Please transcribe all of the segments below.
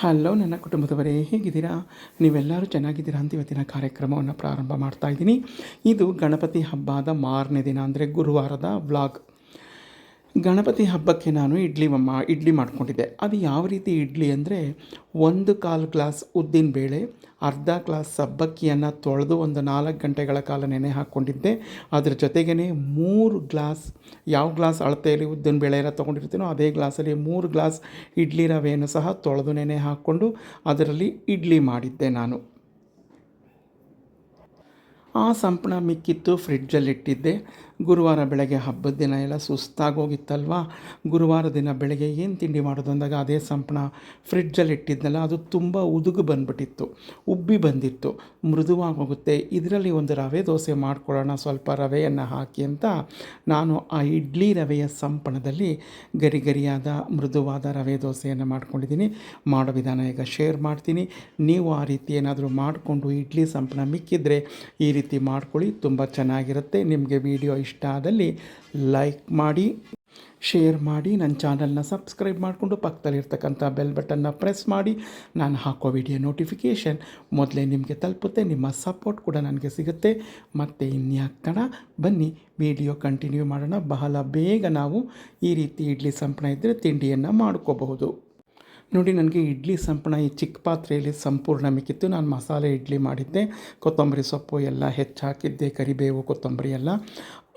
Hello ನನ್ನ ಕುಟುಂಬದವರೇ, ಹೇಗಿದ್ದೀರಾ? ನೀವೆಲ್ಲರೂ ಚೆನ್ನಾಗಿದ್ದೀರಾ ಅಂತ ಇವತ್ತಿನ ಕಾರ್ಯಕ್ರಮವನ್ನು ಪ್ರಾರಂಭ ಮಾಡ್ತಾ ಇದ್ದೀನಿ. ಇದು ಗಣಪತಿ ಹಬ್ಬದ ಮಾರನೇ ದಿನ ಅಂದರೆ ಗುರುವಾರದ ವ್ಲಾಗ್ ಗಣಪತಿ ಹಬ್ಬಕ್ಕೆ ನಾನು ಇಡ್ಲಿ ಮಾ ಇಡ್ಲಿ ಮಾಡ್ಕೊಂಡಿದ್ದೆ. ಅದು ಯಾವ ರೀತಿ ಇಡ್ಲಿ ಅಂದರೆ ಒಂದು ಕಾಲು ಗ್ಲಾಸ್ ಉದ್ದಿನ ಬೇಳೆ, ಅರ್ಧ ಗ್ಲಾಸ್ ಸಬ್ಬಕ್ಕಿಯನ್ನು ತೊಳೆದು ಒಂದು ನಾಲ್ಕು ಗಂಟೆಗಳ ಕಾಲ ನೆನೆ ಹಾಕ್ಕೊಂಡಿದ್ದೆ. ಅದರ ಜೊತೆಗೇ ಮೂರು ಗ್ಲಾಸ್, ಯಾವ ಗ್ಲಾಸ್ ಅಳತೆಯಲ್ಲಿ ಉದ್ದಿನ ಬೇಳೆ ಎಲ್ಲ ತೊಗೊಂಡಿರ್ತೀನೋ ಅದೇ ಗ್ಲಾಸಲ್ಲಿ ಮೂರು ಗ್ಲಾಸ್ ಇಡ್ಲಿ ರವೆಯನ್ನು ಸಹ ತೊಳೆದು ನೆನೆ ಹಾಕ್ಕೊಂಡು ಅದರಲ್ಲಿ ಇಡ್ಲಿ ಮಾಡಿದ್ದೆ ನಾನು. ಆ ಸಂಪಣ ಮಿಕ್ಕಿತ್ತು, ಫ್ರಿಡ್ಜಲ್ಲಿ ಇಟ್ಟಿದ್ದೆ. ಗುರುವಾರ ಬೆಳಗ್ಗೆ ಹಬ್ಬದ ದಿನ ಎಲ್ಲ ಸುಸ್ತಾಗೋಗಿತ್ತಲ್ವ? ಗುರುವಾರ ದಿನ ಬೆಳಗ್ಗೆ ಏನು ತಿಂಡಿ ಮಾಡೋದು ಅಂದಾಗ ಅದೇ ಸಂಪಣ ಫ್ರಿಡ್ಜಲ್ಲಿ ಇಟ್ಟಿದ್ನಲ್ಲ, ಅದು ತುಂಬ ಉದುಗು ಬಂದ್ಬಿಟ್ಟಿತ್ತು, ಉಬ್ಬಿ ಬಂದಿತ್ತು. ಮೃದುವಾಗಿ ಹೋಗುತ್ತೆ ಇದರಲ್ಲಿ ಒಂದು ರವೆ ದೋಸೆ ಮಾಡ್ಕೊಳ್ಳೋಣ, ಸ್ವಲ್ಪ ರವೆಯನ್ನು ಹಾಕಿ ಅಂತ ನಾನು ಆ ಇಡ್ಲಿ ರವೆಯ ಸಂಪಣದಲ್ಲಿ ಗರಿ ಗರಿಯಾದ ಮೃದುವಾದ ರವೆ ದೋಸೆಯನ್ನು ಮಾಡ್ಕೊಂಡಿದ್ದೀನಿ. ಮಾಡೋ ವಿಧಾನ ಈಗ ಶೇರ್ ಮಾಡ್ತೀನಿ. ನೀವು ಆ ರೀತಿ ಏನಾದರೂ ಮಾಡಿಕೊಂಡು ಇಡ್ಲಿ ಸಂಪಣ ಮಿಕ್ಕಿದ್ರೆ ಈ ರೀತಿ ಮಾಡ್ಕೊಳ್ಳಿ, ತುಂಬ ಚೆನ್ನಾಗಿರುತ್ತೆ. ನಿಮಗೆ ವಿಡಿಯೋ ಇಷ್ಟ ಆದಲ್ಲಿ ಲೈಕ್ ಮಾಡಿ, ಶೇರ್ ಮಾಡಿ ನನ್ನ ಚಾನಲ್ನ ಸಬ್ಸ್ಕ್ರೈಬ್ ಮಾಡಿಕೊಂಡು ಪಕ್ಕದಲ್ಲಿರ್ತಕ್ಕಂಥ ಬೆಲ್ ಬಟನ್ನ ಪ್ರೆಸ್ ಮಾಡಿ. ನಾನು ಹಾಕೋ ವಿಡಿಯೋ ನೋಟಿಫಿಕೇಷನ್ ಮೊದಲೇ ನಿಮಗೆ ತಲುಪುತ್ತೆ, ನಿಮ್ಮ ಸಪೋರ್ಟ್ ಕೂಡ ನನಗೆ ಸಿಗುತ್ತೆ. ಮತ್ತು ಇನ್ಯಾಕ್ತಣ ಬನ್ನಿ ವಿಡಿಯೋ ಕಂಟಿನ್ಯೂ ಮಾಡೋಣ. ಬಹಳ ಬೇಗ ನಾವು ಈ ರೀತಿ ಇಡ್ಲಿ ಸಂಪಣ ಇದ್ದರೆ ತಿಂಡಿಯನ್ನು ಮಾಡ್ಕೋಬಹುದು. ನೋಡಿ, ನನಗೆ ಇಡ್ಲಿ ಸಂಪಣ ಈ ಚಿಕ್ಕ ಪಾತ್ರೆಯಲ್ಲಿ ಸಂಪೂರ್ಣ ಮಿಕ್ಕಿತ್ತು. ನಾನು ಮಸಾಲೆ ಇಡ್ಲಿ ಮಾಡಿದ್ದೆ. ಕೊತ್ತಂಬರಿ ಸೊಪ್ಪು ಎಲ್ಲ ಹೆಚ್ಚಾಕಿದ್ದೆ, ಕರಿಬೇವು, ಕೊತ್ತಂಬರಿ ಎಲ್ಲ.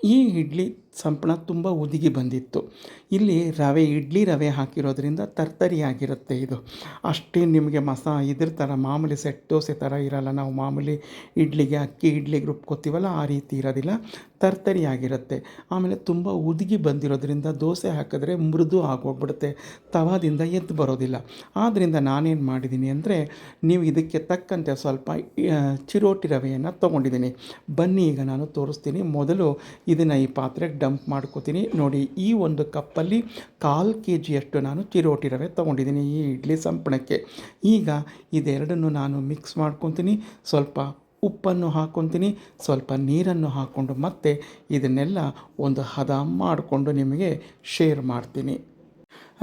ಈ ಇಡ್ಲಿ ಸಂಪಣ ತುಂಬ ಒದಗಿ ಬಂದಿತ್ತು. ಇಲ್ಲಿ ರವೆ, ಇಡ್ಲಿ ರವೆ ಹಾಕಿರೋದ್ರಿಂದ ತರ್ತರಿಯಾಗಿರುತ್ತೆ ಇದು. ಅಷ್ಟೇ ನಿಮಗೆ ಮಸಾ, ಇದ್ರ ಥರ ಮಾಮೂಲಿ ಸೆಟ್ ದೋಸೆ ಥರ ಇರಲ್ಲ. ನಾವು ಮಾಮೂಲಿ ಇಡ್ಲಿಗೆ, ಅಕ್ಕಿ ಇಡ್ಲಿಗೆ ರುಬ್ಕೋತೀವಲ್ಲ ಆ ರೀತಿ ಇರೋದಿಲ್ಲ. ತರ್ತರಿಯಾಗಿರುತ್ತೆ. ಆಮೇಲೆ ತುಂಬ ಉದುಗಿ ಬಂದಿರೋದ್ರಿಂದ ದೋಸೆ ಹಾಕಿದ್ರೆ ಮೃದು ಆಗೋಗ್ಬಿಡುತ್ತೆ. ತವಾದಿಂದ ಎದ್ದು ಬರೋದಿಲ್ಲ. ಆದ್ದರಿಂದ ನಾನೇನು ಮಾಡಿದ್ದೀನಿ ಅಂದರೆ, ನೀವು ಇದಕ್ಕೆ ತಕ್ಕಂತೆ ಸ್ವಲ್ಪ ಚಿರೋಟಿ ರವೆಯನ್ನು ತೊಗೊಂಡಿದ್ದೀನಿ. ಬನ್ನಿ, ಈಗ ನಾನು ತೋರಿಸ್ತೀನಿ. ಮೊದಲು ಇದನ್ನು ಈ ಪಾತ್ರೆಗೆ ಡಂಪ್ ಮಾಡ್ಕೋತೀನಿ. ನೋಡಿ, ಈ ಒಂದು ಕಪ್ಪಲ್ಲಿ ಕಾಲು ಕೆ ಜಿಯಷ್ಟು ನಾನು ಚಿರೋಟಿ ರವೆ ತೊಗೊಂಡಿದ್ದೀನಿ ಈ ಇಡ್ಲಿ ಸಂಪಣಕ್ಕೆ. ಈಗ ಇದೆರಡನ್ನು ನಾನು ಮಿಕ್ಸ್ ಮಾಡ್ಕೊತೀನಿ. ಸ್ವಲ್ಪ ಉಪ್ಪನ್ನು ಹಾಕೊತೀನಿ, ಸ್ವಲ್ಪ ನೀರನ್ನು ಹಾಕ್ಕೊಂಡು ಮತ್ತೆ ಇದನ್ನೆಲ್ಲ ಒಂದು ಹದ ಮಾಡಿಕೊಂಡು ನಿಮಗೆ ಶೇರ್ ಮಾಡ್ತೀನಿ.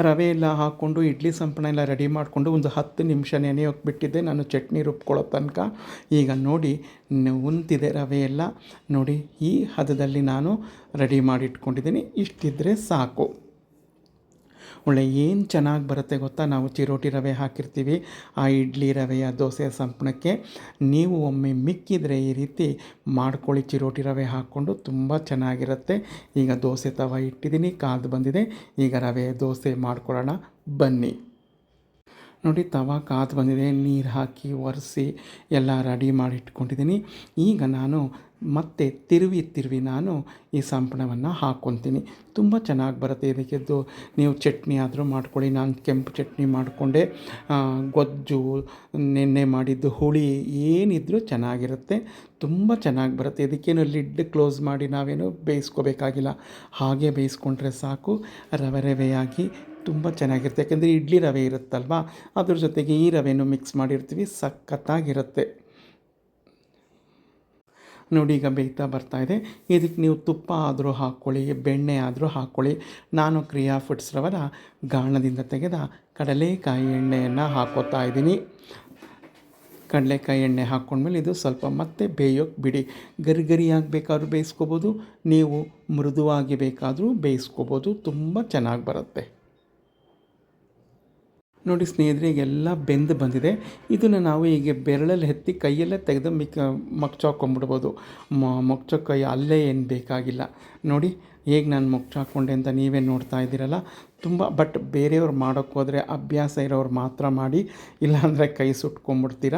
ರವೆ ಎಲ್ಲ ಹಾಕ್ಕೊಂಡು, ಇಡ್ಲಿ ಸಂಪಣ ಎಲ್ಲ ರೆಡಿ ಮಾಡಿಕೊಂಡು ಒಂದು ಹತ್ತು ನಿಮಿಷ ನೆನೆಯೋಕೆ ಬಿಟ್ಟಿದ್ದೆ ನಾನು ಚಟ್ನಿ ರುಬ್ಕೊಳ್ಳೋ ತನಕ. ಈಗ ನೋಡಿ, ಉಂತಿದೆ ರವೆ ಎಲ್ಲ. ನೋಡಿ, ಈ ಹದದಲ್ಲಿ ನಾನು ರೆಡಿ ಮಾಡಿ ಇಟ್ಕೊಂಡಿದ್ದೀನಿ ಇಷ್ಟಿದ್ರೆ ಸಾಕು. ಒಳ್ಳೆ ಏನು ಚೆನ್ನಾಗಿ ಬರುತ್ತೆ ಗೊತ್ತಾ? ನಾವು ಚಿರೋಟಿ ರವೆ ಹಾಕಿರ್ತೀವಿ, ಆ ಇಡ್ಲಿ ರವೆಯ ದೋಸೆ ಸಂಪಣಕ್ಕೆ ನೀವು ಒಮ್ಮೆ ಮಿಕ್ಕಿದರೆ ಈ ರೀತಿ ಮಾಡ್ಕೊಳ್ಳಿ, ಚಿರೋಟಿ ರವೆ ಹಾಕ್ಕೊಂಡು ತುಂಬ ಚೆನ್ನಾಗಿರುತ್ತೆ. ಈಗ ದೋಸೆ ತವ ಇಟ್ಟಿದ್ದೀನಿ ಕಾದು ಬಂದಿದೆ. ಈಗ ರವೆ, ದೋಸೆ ಮಾಡ್ಕೊಳ್ಳೋಣ. ಬನ್ನಿ. ನೋಡಿ, ತವ ಕಾದು ಬಂದಿದೆ, ನೀರು ಹಾಕಿ ಒರೆಸಿ ಎಲ್ಲ ರೆಡಿ ಮಾಡಿ ಇಟ್ಕೊಂಡಿದ್ದೀನಿ. ಈಗ ನಾನು ಮತ್ತೆ ತಿರುವಿ ತಿರುವಿ ನಾನು ಈ ಸಂಪಣವನ್ನು ಹಾಕ್ಕೊತೀನಿ ತುಂಬ ಚೆನ್ನಾಗಿ ಬರುತ್ತೆ ಇದಕ್ಕೆದ್ದು ನೀವು ಚಟ್ನಿ ಆದರೂ ಮಾಡ್ಕೊಳ್ಳಿ. ನಾನು ಕೆಂಪು ಚಟ್ನಿ ಮಾಡಿಕೊಂಡೆ. ಗೊಜ್ಜು, ನೆನ್ನೆ ಮಾಡಿದ್ದು ಹುಳಿ ಏನಿದ್ರೂ ಚೆನ್ನಾಗಿರುತ್ತೆ. ತುಂಬ ಚೆನ್ನಾಗಿ ಬರುತ್ತೆ. ಇದಕ್ಕೇನು ಲಿಡ್ ಕ್ಲೋಸ್ ಮಾಡಿ ನಾವೇನು ಬೇಯಿಸ್ಕೋಬೇಕಾಗಿಲ್ಲ. ಹಾಗೆ ಬೇಯಿಸ್ಕೊಂಡ್ರೆ ಸಾಕು. ರವೆ ರವೆಯಾಗಿ ತುಂಬ ಚೆನ್ನಾಗಿರುತ್ತೆ. ಯಾಕೆಂದರೆ ಇಡ್ಲಿ ರವೆ ಇರುತ್ತಲ್ವ? ಅದ್ರ ಜೊತೆಗೆ ಈ ರವೆನೂ ಮಿಕ್ಸ್ ಮಾಡಿರ್ತೀವಿ. ಸಖತ್ತಾಗಿರುತ್ತೆ. ನೋಡಿ, ಈಗ ಬೇಯ್ತಾ ಬರ್ತಾಯಿದೆ ಇದಕ್ಕೆ ನೀವು ತುಪ್ಪ ಆದರೂ ಹಾಕ್ಕೊಳ್ಳಿ, ಬೆಣ್ಣೆ ಆದರೂ ಹಾಕ್ಕೊಳ್ಳಿ. ನಾನು ಕ್ರಿಯಾ ಫುಡ್ಸ್ ರವರ ಗಾಣದಿಂದ ತೆಗೆದ ಕಡಲೆಕಾಯಿ ಎಣ್ಣೆಯನ್ನು ಹಾಕೋತಾ ಇದ್ದೀನಿ. ಕಡಲೆಕಾಯಿ ಎಣ್ಣೆ ಹಾಕ್ಕೊಂಡ್ಮೇಲೆ ಇದು ಸ್ವಲ್ಪ ಮತ್ತೆ ಬೇಯೋಕ್ಕೆ ಬಿಡಿ. ಗರಿ ಗರಿಯಾಗಿ ಬೇಕಾದರೂ ಬೇಯಿಸ್ಕೋಬೋದು, ನೀವು ಮೃದುವಾಗಿ ಬೇಕಾದರೂ ಬೇಯಿಸ್ಕೋಬೋದು, ತುಂಬ ಚೆನ್ನಾಗಿ ಬರುತ್ತೆ. ನೋಡಿ ಸ್ನೇಹಿತರೆ ಎಲ್ಲ ಬೆಂದು ಬಂದಿದೆ. ಇದನ್ನು ನಾವು ಈಗ ಬೆರಳಲ್ಲಿ ಎತ್ತಿ ಕೈಯಲ್ಲೇ ತೆಗೆದು ಮಿಕ್ ಮಗ್ಚಾಕೊಂಬಿಡ್ಬೋದು ಕೈ ಅಲ್ಲೇ ಏನು ಬೇಕಾಗಿಲ್ಲ. ನೋಡಿ, ಹೇಗೆ ನಾನು ಮೊಗ್ಚಾಕೊಂಡೆ ಅಂತ ನೀವೇ ನೋಡ್ತಾ ಇದ್ದೀರಲ್ಲ. ತುಂಬ, ಬಟ್ ಬೇರೆಯವ್ರು ಮಾಡೋಕ್ಕೋದ್ರೆ ಅಭ್ಯಾಸ ಇರೋರು ಮಾತ್ರ ಮಾಡಿ, ಇಲ್ಲಾಂದರೆ ಕೈ ಸುಟ್ಕೊಂಬಿಡ್ತೀರ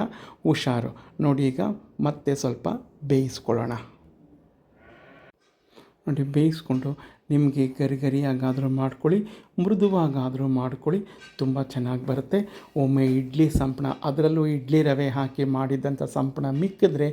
ಹುಷಾರು. ನೋಡಿ ಈಗ ಮತ್ತೆ ಸ್ವಲ್ಪ ಬೇಯಿಸ್ಕೊಳ್ಳೋಣ. ನೋಡಿ ಬೇಯಿಸ್ಕೊಂಡು ನಿಮಗೆ ಗರಿ ಗರಿಯಾಗಾದರೂ ಮಾಡ್ಕೊಳ್ಳಿ, ಮೃದುವಾಗಾದರೂ ಮಾಡ್ಕೊಳ್ಳಿ, ತುಂಬ ಚೆನ್ನಾಗಿ ಬರುತ್ತೆ. ಒಮ್ಮೆ ಇಡ್ಲಿ ಸಂಪಣ ಅದರಲ್ಲೂ ಇಡ್ಲಿ ರವೆ ಹಾಕಿ ಮಾಡಿದ್ದಂಥ ಸಂಪಣ ಮಿಕ್ಕಿದ್ರೆ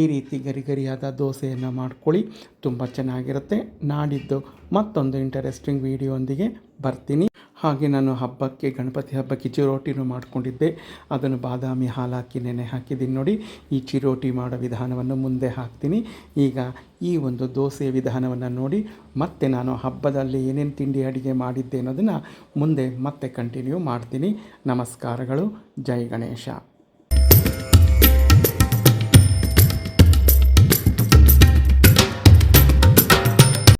ಈ ರೀತಿ ಗರಿ ಗರಿಯಾದ ದೋಸೆಯನ್ನು ಮಾಡ್ಕೊಳ್ಳಿ, ತುಂಬ ಚೆನ್ನಾಗಿರುತ್ತೆ. ನಾಡಿದ್ದು ಮತ್ತೊಂದು ಇಂಟರೆಸ್ಟಿಂಗ್ ವೀಡಿಯೋಂದಿಗೆ ಬರ್ತೀನಿ. ಹಾಗೆ ನಾನು ಹಬ್ಬಕ್ಕೆ, ಗಣಪತಿ ಹಬ್ಬಕ್ಕೆ ಚಿರೋಟಿನೂ ಮಾಡಿಕೊಂಡಿದ್ದೆ. ಅದನ್ನು ಬಾದಾಮಿ ಹಾಲು ಹಾಕಿ ನೆನೆ ಹಾಕಿದ್ದೀನಿ ನೋಡಿ. ಈ ಚಿರೋಟಿ ಮಾಡೋ ವಿಧಾನವನ್ನು ಮುಂದೆ ಹಾಕ್ತೀನಿ. ಈಗ ಈ ಒಂದು ದೋಸೆ ವಿಧಾನವನ್ನು ನೋಡಿ. ಮತ್ತೆ ನಾನು ಹಬ್ಬದಲ್ಲಿ ಏನೇನು ತಿಂಡಿ ಅಡುಗೆ ಮಾಡಿದ್ದೆ ಅನ್ನೋದನ್ನು ಮುಂದೆ ಮತ್ತೆ ಕಂಟಿನ್ಯೂ ಮಾಡ್ತೀನಿ. ನಮಸ್ಕಾರಗಳು. ಜೈ ಗಣೇಶ.